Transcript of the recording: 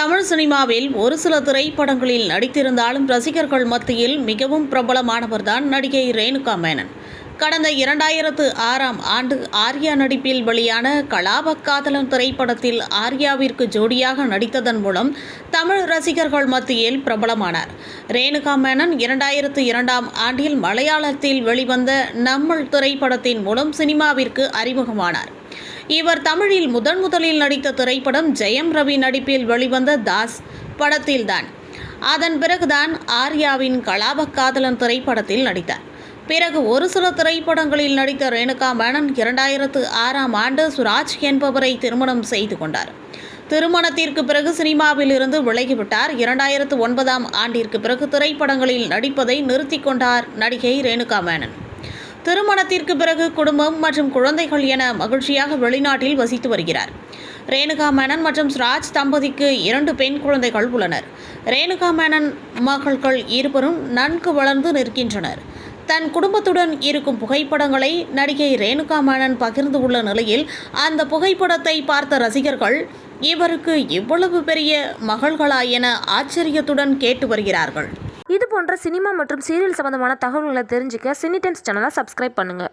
தமிழ் சினிமாவில் ஒரு சில திரைப்படங்களில் நடித்திருந்தாலும் ரசிகர்கள் மத்தியில் மிகவும் பிரபலமானவர்தான் நடிகை ரேணுகா மேனன் கடந்த இரண்டாயிரத்து ஆறாம் ஆண்டு ஆர்யா நடிப்பில் வெளியான கலாபக்காதலன் திரைப்படத்தில் ஆர்யாவிற்கு ஜோடியாக நடித்ததன் மூலம் தமிழ் ரசிகர்கள் மத்தியில் பிரபலமானார். ரேணுகா மேனன் இரண்டாயிரத்து இரண்டாம் ஆண்டில் மலையாளத்தில் வெளிவந்த நம்மள் திரைப்படத்தின் மூலம் சினிமாவிற்கு அறிமுகமானார். இவர் தமிழில் முதன் முதலில் நடித்த திரைப்படம் ஜெயம் ரவி நடிப்பில் வெளிவந்த தாஸ் படத்தில்தான். அதன் பிறகுதான் ஆர்யாவின் கலாபக்காதலன் திரைப்படத்தில் நடித்தார். பிறகு ஒரு சில திரைப்படங்களில் நடித்த ரேணுகா மேனன் இரண்டாயிரத்து ஆறாம் ஆண்டு சுராஜ் என்பவரை திருமணம் செய்து கொண்டார். திருமணத்திற்கு பிறகு சினிமாவில் இருந்து விலகிவிட்டார். இரண்டாயிரத்து ஒன்பதாம் ஆண்டிற்கு பிறகு திரைப்படங்களில் நடிப்பதை நிறுத்திக் கொண்டார் நடிகை ரேணுகா மேனன். திருமணத்திற்கு பிறகு குடும்பம் மற்றும் குழந்தைகள் என மகிழ்ச்சியாக வெளிநாட்டில் வசித்து வருகிறார். ரேணுகா மேனன் மற்றும் ஸ்ராஜ் தம்பதிக்கு இரண்டு பெண் குழந்தைகள் உள்ளனர். ரேணுகா மேனன் மகள்கள் இருவரும் நன்கு வளர்ந்து நிற்கின்றனர். தன் குடும்பத்துடன் இருக்கும் புகைப்படங்களை நடிகை ரேணுகா மேனன் பகிர்ந்து உள்ள நிலையில் அந்த புகைப்படத்தை பார்த்த ரசிகர்கள் இவருக்கு இவ்வளவு பெரிய மகள்களா என ஆச்சரியத்துடன் கேட்டு வருகிறார்கள். இது போன்ற சினிமா மற்றும் சீரியல் சம்பந்தமான தகவல்களை தெரிஞ்சுக்க சினி டைம்ஸ் சேனலை சப்ஸ்கிரைப் பண்ணுங்கள்